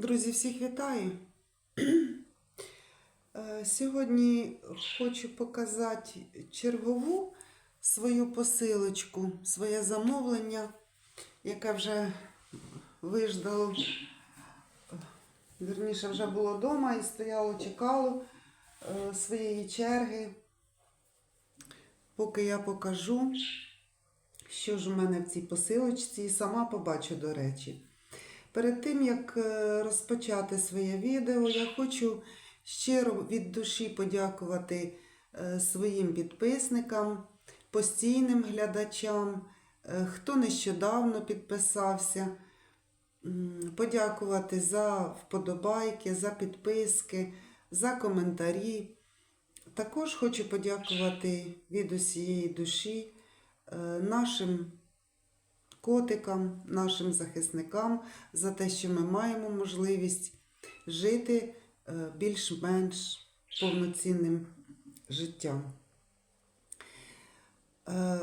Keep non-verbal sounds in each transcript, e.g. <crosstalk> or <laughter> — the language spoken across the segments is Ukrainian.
Друзі, всіх вітаю. <clears throat> Е, Сьогодні хочу показати чергову свою посилочку, своє замовлення, яке вже виждало, вірніше, вже було вдома і стояло, чекало е, своєї черги. Поки я покажу, що ж у мене в цій посилочці, і сама побачу, до речі. Перед тим, як е, розпочати своє відео, я хочу щиро від душі подякувати е, своїм підписникам, постійним глядачам, е, хто нещодавно підписався, подякувати за вподобайки, за підписки, за коментарі. Також хочу подякувати від усієї душі нашим котикам, нашим захисникам за те, що ми маємо можливість жити е, більш-менш повноцінним життям. Е,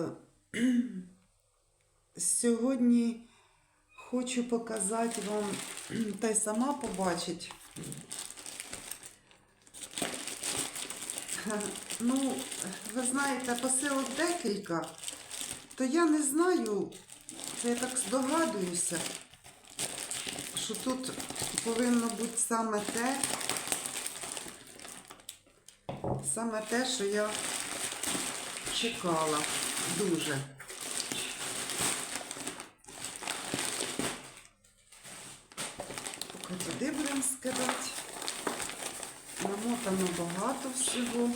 <clears throat> Сьогодні хочу показати вам, <clears throat> та й сама побачить. Ну, ви знаєте, посилок декілька, то я не знаю, це я так здогадуюся, що тут повинно бути саме те, саме те, що я чекала дуже. Поки туди будемо скидати. Намотано багато всього.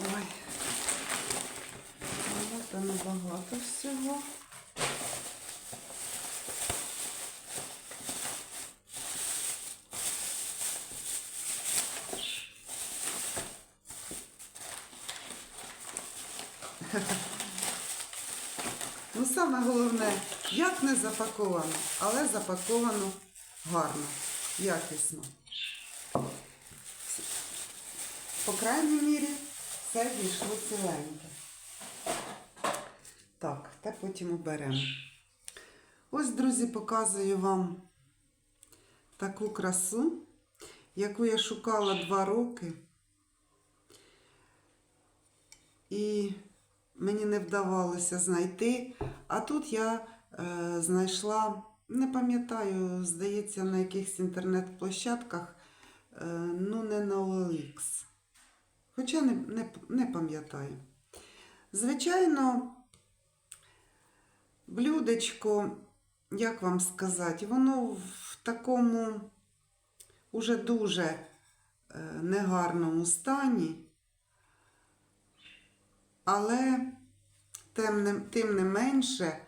Ой. Намотано багато Ну, саме головне, як не запаковано, але запаковано гарно, якісно. По крайній мірі, все війшло ціленьке. Так, та потім оберемо. Ось, друзі, показую вам таку красу, яку я шукала два роки. І мені не вдавалося знайти. А тут я е, знайшла, не пам'ятаю, здається, на якихось інтернет-площадках, е, ну, не на OLX. Хоча не, не, не пам'ятаю. Звичайно, блюдечко, як вам сказати, воно в такому уже дуже е, негарному стані. Але тим не, тим не менше,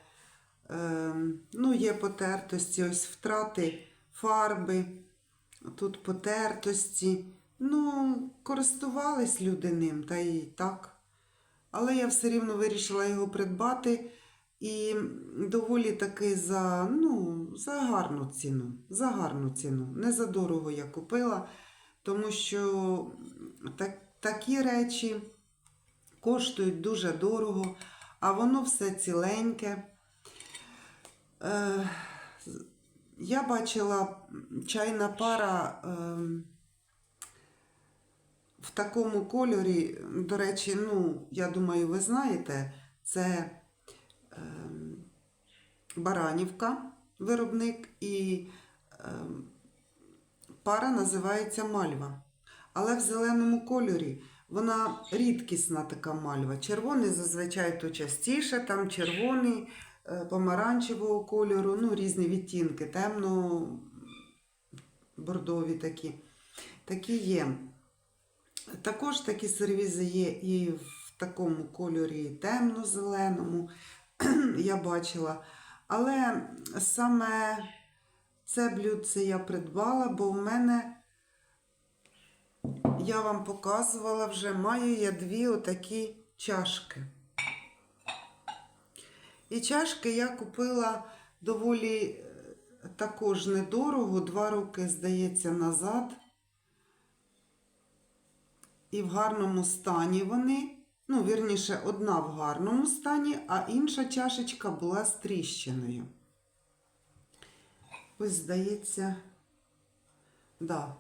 е, ну, є потертості, ось втрати фарби, тут потертості. Ну, користувались люди ним, та і так. Але я все рівно вирішила його придбати і доволі таки за, ну, за гарну ціну. За гарну ціну. Не за дорого я купила, тому що так, такі речі коштують дуже дорого, а воно все ціленьке. Е, я бачила чайна пара е, в такому кольорі, до речі, ну, я думаю, ви знаєте, це Баранівка, виробник, і е, пара називається Мальва. Але в зеленому кольорі вона рідкісна така мальва. Червоний зазвичай то частіше, там червоний, е, помаранчевого кольору, ну, різні відтінки, темно бордові такі. Такі є. Також такі сервізи є і в такому кольорі темно-зеленому, <clears throat> я бачила. Але саме це блюдце я придбала, бо в мене я вам показувала вже, маю я дві отакі чашки. І чашки я купила доволі е, також недорого, два роки, здається, назад. І в гарному стані вони. Ну, вірніше, одна в гарному стані, а інша чашечка була з тріщиною. Ось здається, да,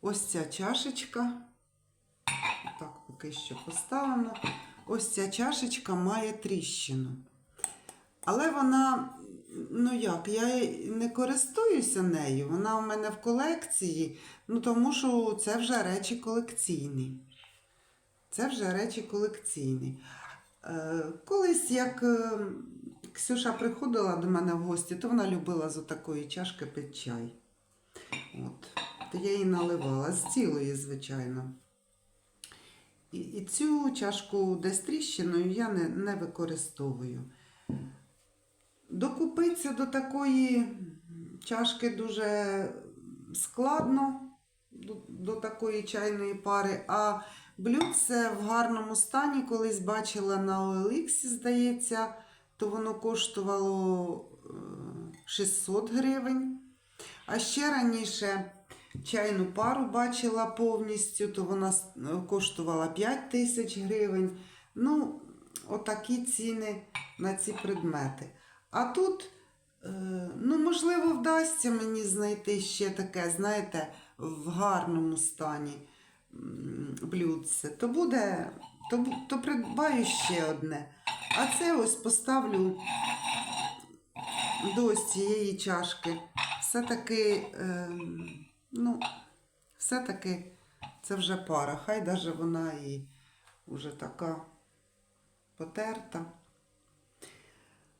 ось ця чашечка. Так, поки що поставимо. Ось ця чашечка має тріщину. Але вона, ну як, я не користуюся нею. Вона у мене в колекції, ну тому що це вже речі колекційні. Це вже речі колекційні. Е, колись, як е, Ксюша приходила до мене в гості, то вона любила з отакої чашки пити чай. От. То я її наливала з цілої, звичайно. І, і цю чашку десь тріщиною я не, не використовую. Докупитися до такої чашки дуже складно, до, до такої чайної пари, а блюдце в гарному стані колись бачила на OLX, здається, то воно коштувало е, 600 гривень. А ще раніше чайну пару бачила повністю, то вона коштувала 5 тисяч гривень. Ну, отакі ціни на ці предмети. А тут, е, ну, можливо, вдасться мені знайти ще таке, знаєте, в гарному стані блюдце. То буде, то, то придбаю ще одне. А це ось поставлю до ось цієї чашки. Все-таки, е, ну, все-таки це вже пара. Хай даже вона і вже така потерта.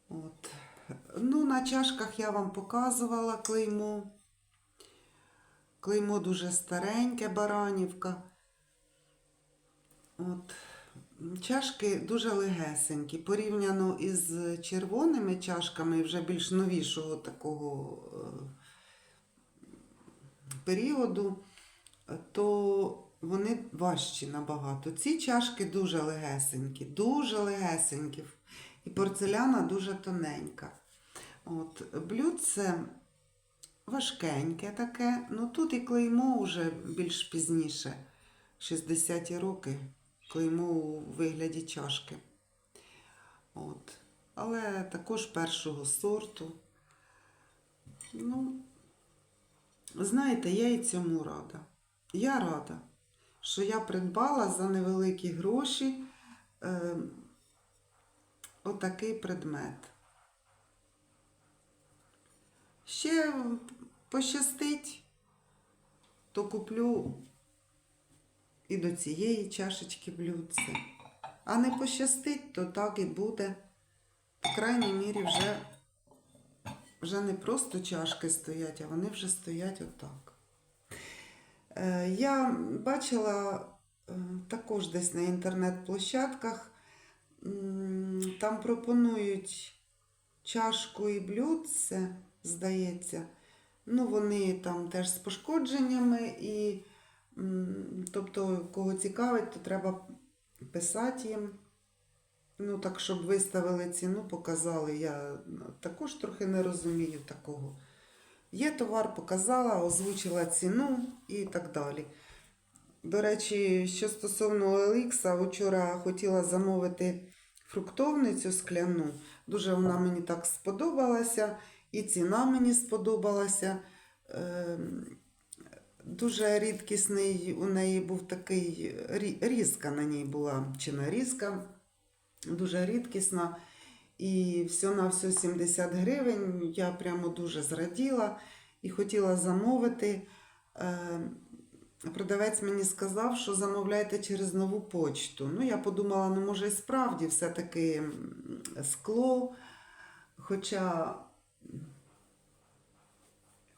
От. Ну, на чашках я вам показувала клеймо. Клеймо дуже стареньке, баранівка. От. Чашки дуже легесенькі. Порівняно із червоними чашками, вже більш новішого такого е, періоду, то вони важчі набагато. Ці чашки дуже легесенькі, дуже легесенькі. І порцеляна дуже тоненька. От, блюдце важкеньке таке. Ну тут і клеймо вже більш пізніше, 60-ті роки, клеймо у вигляді чашки. От. Але також першого сорту. Ну, знаєте, я і цьому рада. Я рада, що я придбала за невеликі гроші е, отакий предмет. Ще пощастить, то куплю і до цієї чашечки блюдце. А не пощастить, то так і буде. По крайній мірі, вже, вже не просто чашки стоять, а вони вже стоять отак. Е, Я бачила е, також десь на інтернет-площадках, там пропонують чашку і блюдце, здається. Ну, вони там теж з пошкодженнями, і, тобто, кого цікавить, то треба писати їм. Ну, так, щоб виставили ціну, показали. Я також трохи не розумію такого. Є товар, показала, озвучила ціну і так далі. До речі, що стосовно OLX, вчора хотіла замовити фруктовницю скляну. Дуже вона мені так сподобалася, і ціна мені сподобалася. Ем, Дуже рідкісний у неї був такий різка на ній була, чи нарізка, дуже рідкісна. І все на все 70 гривень. Я прямо дуже зраділа і хотіла замовити. Е, Продавець мені сказав, що замовляйте через нову почту. Ну, я подумала, ну, може, і справді все-таки скло, хоча,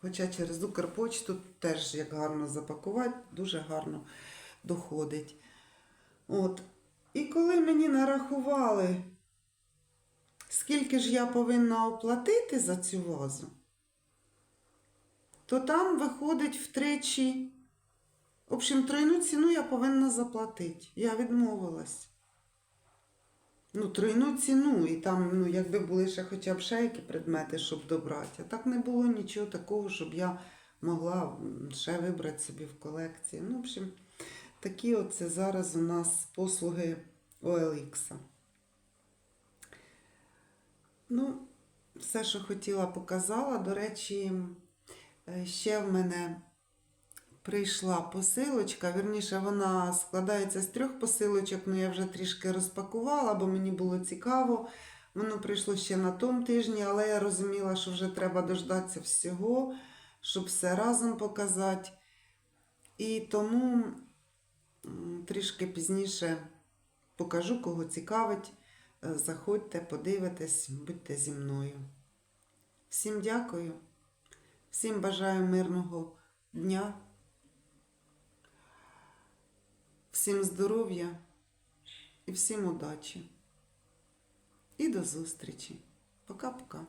хоча через Укрпочту теж як гарно запакувати, дуже гарно доходить. От. І коли мені нарахували, скільки ж я повинна оплатити за цю вазу, то там виходить втричі. В общем, тройну ціну я повинна заплатити. Я відмовилась. Ну, тройну ціну, і там, ну, якби були ще хоча б ще які предмети, щоб добрати. А так не було нічого такого, щоб я могла ще вибрати собі в колекції. Ну, в общем, такі оце зараз у нас послуги OLX. Ну, все, що хотіла, показала. До речі, Е, Ще в мене прийшла посилочка. Вірніше, вона складається з трьох посилочок, але я вже трішки розпакувала, бо мені було цікаво. Воно прийшло ще на тому тижні, але я розуміла, що вже треба дождатися всього, щоб все разом показати. І тому трішки пізніше покажу, кого цікавить. Е, Заходьте, подивитесь, будьте зі мною. Всім дякую, всім бажаю мирного дня, всім здоров'я і всім удачі. І до зустрічі. Пока-пока.